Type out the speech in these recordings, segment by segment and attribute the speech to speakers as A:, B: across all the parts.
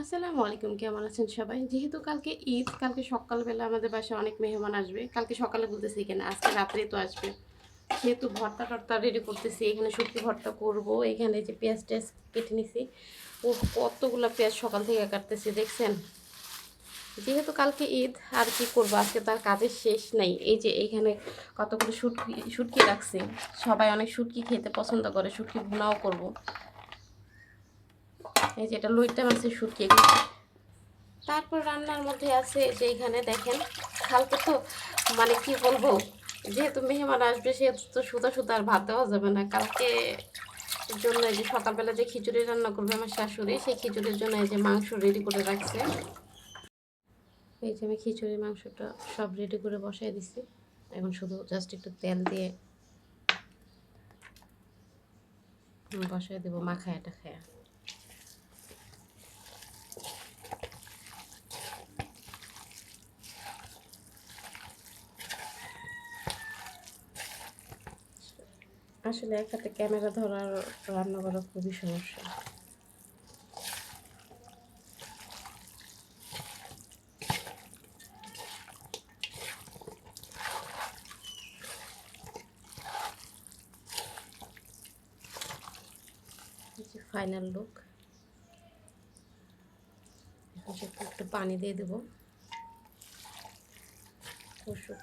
A: আসসালামু আলাইকুম, কেমন আছেন সবাই? যেহেতু কালকে ঈদ, কালকে সকালবেলা আমাদের বাসায় অনেক মেহমান আসবে। কালকে সকালে বলতেছি কেন আজকে রাত্রে তো আসবে। সেহেতু ভর্তা টর্তা রেডি করতেছি, এখানে শুটকি ভর্তা করব। এখানে যে পেঁয়াজ টেয়াজ কেটে নিছি। ও কতগুলো পেঁয়াজ সকাল থেকে কাটতেছি দেখছেন? যেহেতু কালকে ঈদ, আর কি করব? আজকে তার কাজের শেষ নাই। এই যে এইখানে কতগুলো শুটকি শুটকি রাখছি। সবাই অনেক শুটকি খেতে পছন্দ করে, শুটকি ভুনাও করব। এই যে এটা লইটা মাছের শুটকি এগুলো তারপর রান্নার মধ্যে আছে যে এখানে দেখেন কালকে তো মানে কি বলব, যেহেতু মেহমান আসবে, সেহেতু তো সুদা সুদা আর ভাত দেওয়া যাবে না। কালকে জন্য যে সকালবেলা যে খিচুড়ি রান্না করবে আমার শাশুড়ি, সেই খিচুড়ির জন্য এই যে মাংস রেডি করে রাখছে। এই যে আমি খিচুড়ির মাংসটা সব রেডি করে বসাই দিছি। এখন শুধু জাস্ট একটু তেল দিয়ে বসাই দেবো মাখায় টাখায় আসলে এক হাতে ক্যামেরা ধরার রান্না করা খুবই সমস্যা। ফাইনাল লুক একটু পানি দিয়ে দেবো। কষুক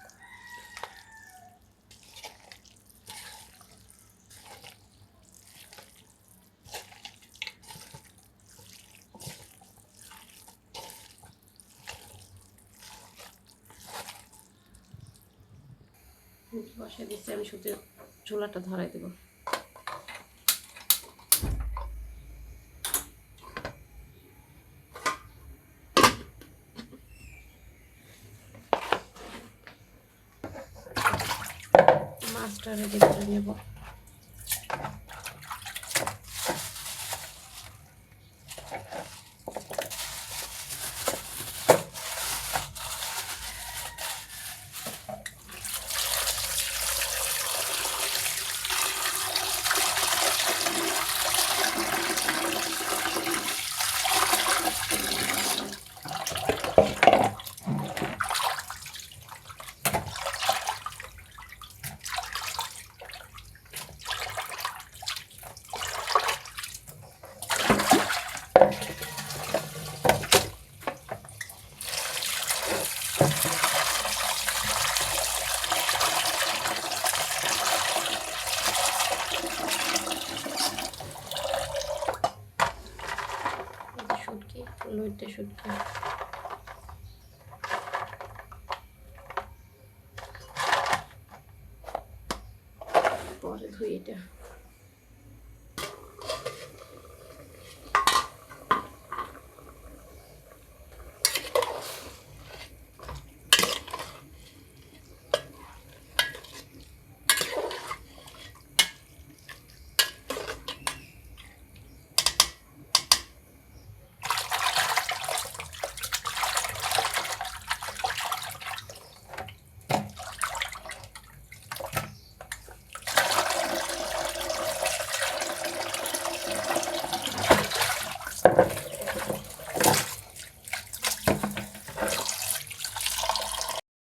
A: বসে দিচ্ছি আমি শুধু চুলাটা ধরাই দেবো। মাছটা রেডি করে নেব। শুটকি লইটে শুটকি পরে ধুই এটা।